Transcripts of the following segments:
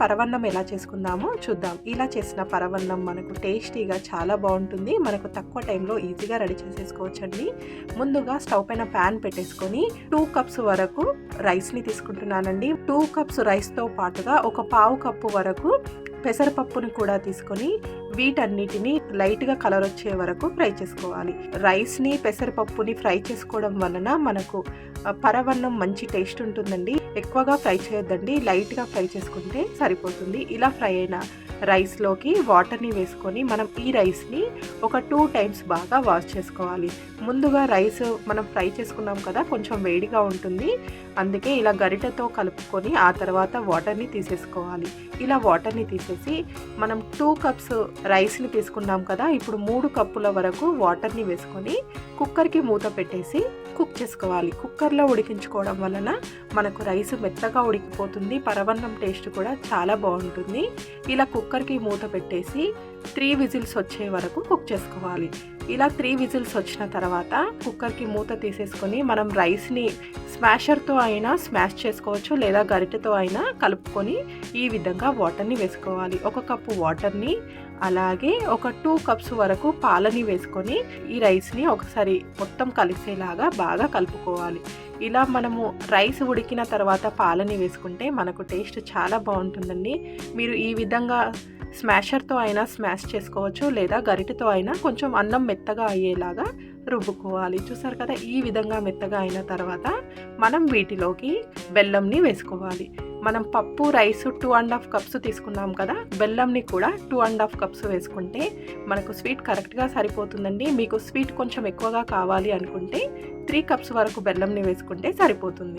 పరవన్నం ఎలా చేసుకుందామో చూద్దాం. ఇలా చేసిన పరవన్నం మనకు టేస్టీగా చాలా బాగుంటుంది. మనకు తక్కువ టైంలో ఈజీగా రెడీ చేసేసుకోవచ్చండి. ముందుగా స్టవ్ పైన ప్యాన్ పెట్టేసుకొని టూ కప్స్ వరకు రైస్ని తీసుకుంటున్నానండి. టూ కప్స్ రైస్తో పాటుగా ఒక పావు కప్పు వరకు పెసరపప్పుని కూడా తీసుకొని వీటన్నిటిని లైట్గా కలర్ వచ్చే వరకు ఫ్రై చేసుకోవాలి. రైస్ని పెసరపప్పుని ఫ్రై చేసుకోవడం వలన మనకు పరవన్నం మంచి టేస్ట్ ఉంటుందండి. ఎక్కువగా ఫ్రై చేయొద్దండి. లైట్గా ఫ్రై చేసుకుంటే సరిపోతుంది. ఇలా ఫ్రై అయిన రైస్లోకి వాటర్ని వేసుకొని మనం ఈ రైస్ని ఒక టూ టైమ్స్ బాగా వాష్ చేసుకోవాలి. ముందుగా రైస్ మనం ఫ్రై చేసుకున్నాం కదా కొంచెం వేడిగా ఉంటుంది. అందుకే ఇలా గరిటతో కలుపుకొని ఆ తర్వాత వాటర్ని తీసేసుకోవాలి. ఇలా వాటర్ని తీసేసి మనం టూ కప్స్ రైస్ని తీసుకున్నాం కదా ఇప్పుడు మూడు కప్పుల వరకు వాటర్ని వేసుకొని కుక్కర్కి మూత పెట్టేసి కుక్ చేసుకోవాలి. కుక్కర్లో ఉడికించుకోవడం వలన మనకు రైస్ మెత్తగా ఉడికిపోతుంది. పరవన్నం టేస్ట్ కూడా చాలా బాగుంటుంది. ఇలా కుక్కర్కి మూత పెట్టేసి త్రీ విజిల్స్ వచ్చే వరకు కుక్ చేసుకోవాలి. ఇలా త్రీ విజిల్స్ వచ్చిన తర్వాత కుక్కర్కి మూత తీసేసుకొని మనం రైస్ని స్మాషర్తో అయినా స్మాష్ చేసుకోవచ్చు లేదా గరిటెతో అయినా కలుపుకొని ఈ విధంగా వాటర్ని వేసుకోవాలి. ఒక కప్పు వాటర్ని అలాగే ఒక టూ కప్స్ వరకు పాలని వేసుకొని ఈ రైస్ని ఒకసారి మొత్తం కలిసేలాగా బాగా కలుపుకోవాలి. ఇలా మనము రైస్ ఉడికిన తర్వాత పాలని వేసుకుంటే మనకు టేస్ట్ చాలా బాగుంటుందండి. మీరు ఈ విధంగా స్మాషర్తో అయినా స్మాష్ చేసుకోవచ్చు లేదా గరిటెతో అయినా కొంచెం అన్నం మెత్తగా అయ్యేలాగా రుబ్బుకోవాలి. చూసారు కదా ఈ విధంగా మెత్తగా అయిన తర్వాత మనం వీటిలోకి బెల్లంని వేసుకోవాలి. మనం పప్పు rice two and half cups తీసుకున్నాం కదా బెల్లంని కూడా టూ అండ్ హాఫ్ కప్స్ వేసుకుంటే మనకు స్వీట్ కరెక్ట్గా సరిపోతుందండి. మీకు స్వీట్ కొంచెం ఎక్కువగా కావాలి అనుకుంటే త్రీ కప్స్ వరకు బెల్లంని వేసుకుంటే సరిపోతుంది.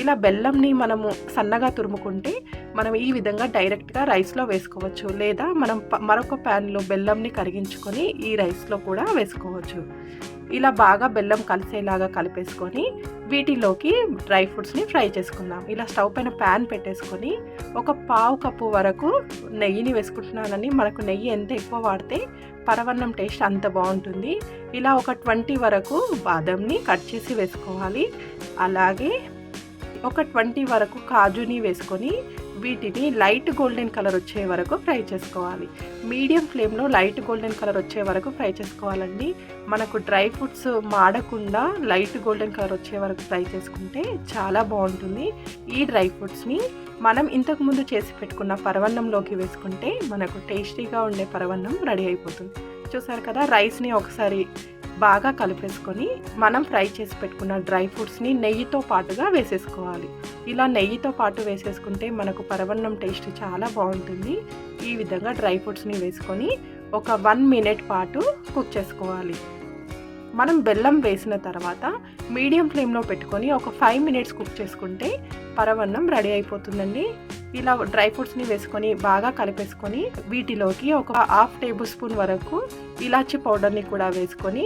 ఇలా బెల్లంని మనము సన్నగా తురుముకుంటే మనం ఈ విధంగా డైరెక్ట్గా రైస్లో వేసుకోవచ్చు. లేదా మనం మరొక ప్యాన్లో బెల్లంని కరిగించుకొని ఈ రైస్లో కూడా వేసుకోవచ్చు. ఇలా బాగా బెల్లం కలిసేలాగా కలిపేసుకొని వీటిలోకి డ్రై ఫ్రూట్స్ని ఫ్రై చేసుకుందాం. ఇలా స్టవ్ పైన ప్యాన్ పెట్టేసుకొని ఒక పావు కప్పు వరకు నెయ్యిని వేసుకుంటున్నానని మనకు నెయ్యి ఎంత ఎక్కువ వాడితే పరవన్నం టేస్ట్ అంత బాగుంటుంది. ఇలా ఒక ట్వంటీ వరకు బాదంని కట్ చేసి వేసుకోవాలి. అలాగే ఒక ట్వంటీ వరకు కాజుని వేసుకొని వీటిని లైట్ గోల్డెన్ కలర్ వచ్చే వరకు ఫ్రై చేసుకోవాలి. మీడియం ఫ్లేమ్లో లైట్ గోల్డెన్ కలర్ వచ్చే వరకు ఫ్రై చేసుకోవాలండి. మనకు డ్రై ఫ్రూట్స్ మాడకుండా లైట్ గోల్డెన్ కలర్ వచ్చే వరకు ఫ్రై చేసుకుంటే చాలా బాగుంటుంది. ఈ డ్రై ఫ్రూట్స్ని మనం ఇంతకుముందు చేసి పెట్టుకున్న పరవన్నంలోకి వేసుకుంటే మనకు టేస్టీగా ఉండే పరవన్నం రెడీ అయిపోతుంది. చూసారు కదా రైస్ని ఒకసారి బాగా కలిపేసుకొని మనం ఫ్రై చేసి పెట్టుకున్న డ్రై ఫ్రూట్స్ని నెయ్యితో పాటుగా వేసేసుకోవాలి. ఇలా నెయ్యితో పాటు వేసేసుకుంటే మనకు పరవన్నం టేస్ట్ చాలా బాగుంటుంది. ఈ విధంగా డ్రై ఫ్రూట్స్ని వేసుకొని ఒక వన్ మినిట్ పాటు కుక్ చేసుకోవాలి. మనం బెల్లం వేసిన తర్వాత మీడియం ఫ్లేమ్లో పెట్టుకొని ఒక ఫైవ్ మినిట్స్ కుక్ చేసుకుంటే పరవన్నం రెడీ అయిపోతుందండి. ఇలా డ్రై ఫ్రూట్స్ని వేసుకొని బాగా కలిపేసుకొని వీటిలోకి ఒక హాఫ్ టేబుల్ స్పూన్ వరకు ఇలాచి పౌడర్ని కూడా వేసుకొని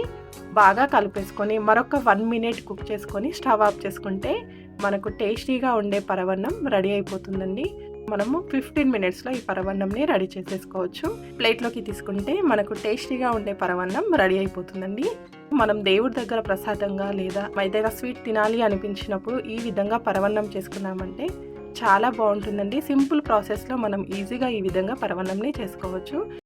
బాగా కలిపేసుకొని మరొక వన్ మినిట్ కుక్ చేసుకొని స్టవ్ ఆఫ్ చేసుకుంటే మనకు టేస్టీగా ఉండే పరవన్నం రెడీ అయిపోతుందండి. మనము ఫిఫ్టీన్ మినిట్స్లో ఈ పరవన్నంని రెడీ చేసేసుకోవచ్చు. ప్లేట్లోకి తీసుకుంటే మనకు టేస్టీగా ఉండే పరవన్నం రెడీ అయిపోతుందండి. మనం దేవుడి దగ్గర ప్రసాదంగా లేదా ఏదైనా స్వీట్ తినాలి అనిపించినప్పుడు ఈ విధంగా పరవన్నం చేసుకున్నామంటే చాలా బాగుంటుందండి. సింపుల్ ప్రాసెస్లో మనం ఈజీగా ఈ విధంగా పరవన్నంని చేసుకోవచ్చు.